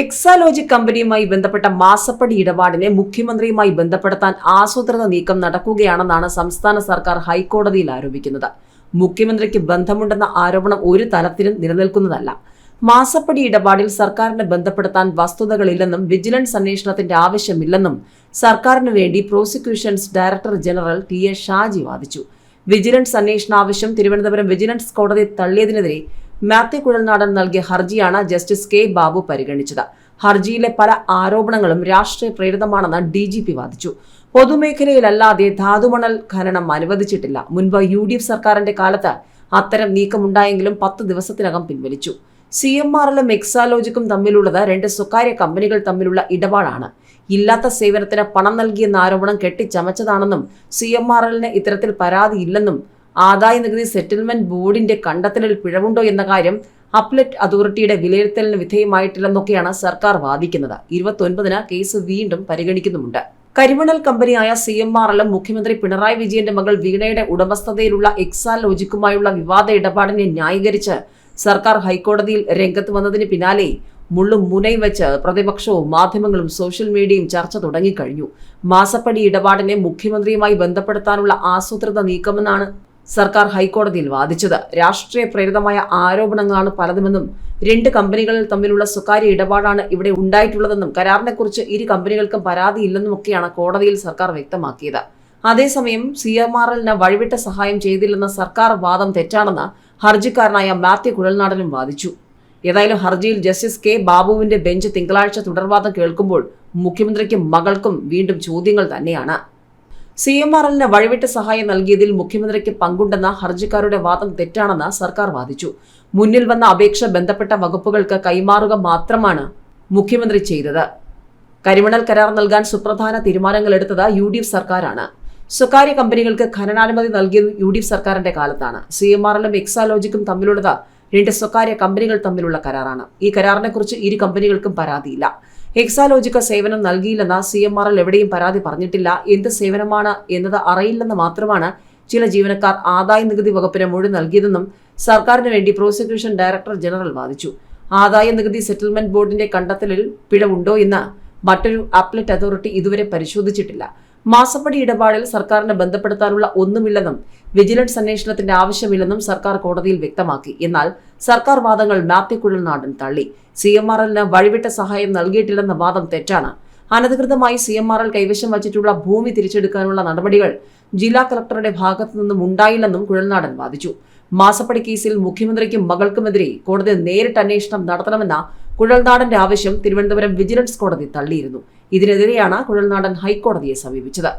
എക്സാലോജി കമ്പനിയുമായി ബന്ധപ്പെട്ട മാസപ്പടി ഇടപാടിനെ മുഖ്യമന്ത്രിയുമായി ബന്ധപ്പെടുത്താൻ ആസൂത്രിത നീക്കം നടക്കുകയാണെന്നാണ് സംസ്ഥാന സർക്കാർ ഹൈക്കോടതിയിൽ ആരോപിക്കുന്നത്. മുഖ്യമന്ത്രിക്ക് ബന്ധമുണ്ടെന്ന ആരോപണം ഒരു തലത്തിലും നിലനിൽക്കുന്നതല്ല. മാസപ്പടി ഇടപാടിൽ സർക്കാരിനെ ബന്ധപ്പെടുത്താൻ വസ്തുതകളില്ലെന്നും വിജിലൻസ് അന്വേഷണത്തിന്റെ ആവശ്യമില്ലെന്നും സർക്കാരിനു വേണ്ടി prosecutions director general T A Shaji വാദിച്ചു. വിജിലൻസ് അന്വേഷണ ആവശ്യം തിരുവനന്തപുരം വിജിലൻസ് കോടതി തള്ളിയതിനെതിരെ മാത്യു കുഴൽനാടൻ നൽകിയ ഹർജിയാണ് ജസ്റ്റിസ് കെ ബാബു പരിഗണിച്ചത്. ഹർജിയിലെ പല ആരോപണങ്ങളും രാഷ്ട്രീയ പ്രേരിതമാണെന്ന് ഡി ജി പി വാദിച്ചു. പൊതുമേഖലയിലല്ലാതെ ധാതുമണൽ ഖനനം അനുവദിച്ചിട്ടില്ല. മുൻപ് യു ഡി എഫ് സർക്കാരിന്റെ കാലത്ത് അത്തരം നീക്കമുണ്ടായെങ്കിലും പത്ത് ദിവസത്തിനകം പിൻവലിച്ചു. സി എം ആറിലും എക്സാലോജിക്കും തമ്മിലുള്ളത് രണ്ട് സ്വകാര്യ കമ്പനികൾ തമ്മിലുള്ള ഇടപാടാണ്. ഇല്ലാത്ത സേവനത്തിന് പണം നൽകിയെന്ന ആരോപണം കെട്ടിച്ചമച്ചതാണെന്നും സി എം ആർ എല്ലിന് ഇത്തരത്തിൽ പരാതിയില്ലെന്നും ആദായ നികുതി സെറ്റിൽമെന്റ് ബോർഡിന്റെ കണ്ടെത്തലിൽ പിഴവുണ്ടോ എന്ന കാര്യം അപ്ലറ്റ് അതോറിറ്റിയുടെ വിലയിരുത്തലിന് വിധേയമായിട്ടില്ലെന്നൊക്കെയാണ് സർക്കാർ വാദിക്കുന്നത്. ഇരുപത്തൊൻപതിന് കേസ് വീണ്ടും പരിഗണിക്കുന്നുമുണ്ട്. കരിമണൽ കമ്പനിയായ സി എം ആർ എല്ലും മുഖ്യമന്ത്രി പിണറായി വിജയന്റെ മകൾ വീണയുടെ ഉടമസ്ഥതയിലുള്ള എക്സാൽ ലോജിക്കുമായുള്ള വിവാദ ഇടപാടിനെ ന്യായീകരിച്ച് സർക്കാർ ഹൈക്കോടതിയിൽ രംഗത്ത് വന്നതിന് പിന്നാലെ മുള്ളും മുനയും വെച്ച് പ്രതിപക്ഷവും മാധ്യമങ്ങളും സോഷ്യൽ മീഡിയയും ചർച്ച തുടങ്ങിക്കഴിഞ്ഞു. മാസപ്പടി ഇടപാടിനെ മുഖ്യമന്ത്രിയുമായി ബന്ധപ്പെടുത്താനുള്ള ആസൂത്രിത നീക്കമെന്നാണ് സർക്കാർ ഹൈക്കോടതിയിൽ വാദിച്ചത്. രാഷ്ട്രീയ പ്രേരിതമായ ആരോപണങ്ങളാണ് പലതുമെന്നും രണ്ട് കമ്പനികൾ തമ്മിലുള്ള സ്വകാര്യ ഇടപാടാണ് ഇവിടെ ഉണ്ടായിട്ടുള്ളതെന്നും കരാറിനെക്കുറിച്ച് ഇരു കമ്പനികൾക്കും പരാതിയില്ലെന്നുമൊക്കെയാണ് കോടതിയിൽ സർക്കാർ വ്യക്തമാക്കിയത്. അതേസമയം സി എം ആർ എല്ലിന് വഴിവിട്ട സഹായം ചെയ്തില്ലെന്ന സർക്കാർ വാദം തെറ്റാണെന്ന് ഹർജിക്കാരനായ മാത്യു കുഴൽനാടനും വാദിച്ചു. ഏതായാലും ഹർജിയിൽ ജസ്റ്റിസ് കെ ബാബുവിന്റെ ബെഞ്ച് തിങ്കളാഴ്ച തുടർവാദം കേൾക്കുമ്പോൾ മുഖ്യമന്ത്രിക്കും മകൾക്കും വീണ്ടും ചോദ്യങ്ങൾ തന്നെയാണ്. സി എം ആർ എല്ലിന് വഴിവിട്ട് സഹായം നൽകിയതിൽ മുഖ്യമന്ത്രിക്ക് പങ്കുണ്ടെന്ന ഹർജിക്കാരുടെ വാദം തെറ്റാണെന്ന് സർക്കാർ വാദിച്ചു. മുന്നിൽ വന്ന അപേക്ഷ ബന്ധപ്പെട്ട വകുപ്പുകൾക്ക് കൈമാറുക മാത്രമാണ് മുഖ്യമന്ത്രി ചെയ്തത്. കരിമണൽ കരാർ നൽകാൻ സുപ്രധാന തീരുമാനങ്ങൾ എടുത്തത് യു ഡി എഫ് സർക്കാരാണ്. സ്വകാര്യ കമ്പനികൾക്ക് ഖനനാനുമതി നൽകിയത് യു ഡി എഫ് സർക്കാരിന്റെ കാലത്താണ്. സി എം ആർ എല്ലും എക്സാലോജിക്കും തമ്മിലുള്ളത് രണ്ട് സ്വകാര്യ കമ്പനികൾ തമ്മിലുള്ള കരാറാണ്. ഈ കരാറിനെക്കുറിച്ച് ഇരു കമ്പനികൾക്കും പരാതിയില്ല. എക്സാലോജിക്ക സേവനം നൽകിയില്ലെന്ന സി എം ആർ എൽ എവിടെയും പരാതി പറഞ്ഞിട്ടില്ല. എന്ത് സേവനമാണ് എന്നത് അറിയില്ലെന്ന് മാത്രമാണ് ചില ജീവനക്കാർ ആദായ നികുതി വകുപ്പിന് മൊഴി നൽകിയതെന്നും സർക്കാരിന് വേണ്ടി പ്രോസിക്യൂഷൻ ഡയറക്ടർ ജനറൽ വാദിച്ചു. ആദായ നികുതി സെറ്റിൽമെന്റ് ബോർഡിന്റെ കണ്ടെത്തലിൽ പിഴവുണ്ടോ എന്ന് മറ്റൊരു അപ്ലറ്റ് അതോറിറ്റി ഇതുവരെ പരിശോധിച്ചിട്ടില്ല. മാസപ്പടി ഇടപാടിൽ സർക്കാരിനെ ബന്ധപ്പെടുത്താനുള്ള ഒന്നുമില്ലെന്നും വിജിലൻസ് അന്വേഷണത്തിന്റെ ആവശ്യമില്ലെന്നും സർക്കാർ കോടതിയിൽ വ്യക്തമാക്കി. എന്നാൽ സർക്കാർ വാദങ്ങൾ മാത്യക്കുഴൽ നാടൻ തള്ളി. സി എം ആർ എല്ലിന് വഴിവിട്ട സഹായം നൽകിയിട്ടില്ലെന്ന വാദം തെറ്റാണ്. അനധികൃതമായി സി എം ആർ എൽ കൈവശം വച്ചിട്ടുള്ള ഭൂമി തിരിച്ചെടുക്കാനുള്ള നടപടികൾ ജില്ലാ കളക്ടറുടെ ഭാഗത്തു നിന്നും ഉണ്ടായില്ലെന്നും കുഴൽനാടൻ വാദിച്ചു. മാസപ്പടി കേസിൽ മുഖ്യമന്ത്രിക്കും മകൾക്കുമെതിരെ കോടതി നേരിട്ട് അന്വേഷണം നടത്തണമെന്ന കുഴൽനാടന്റെ ആവശ്യം തിരുവനന്തപുരം വിജിലൻസ് കോടതി തള്ളിയിരുന്നു. ഇതിനെതിരെയാണ് കുഴൽനാടൻ ഹൈക്കോടതിയെ സമീപിച്ചത്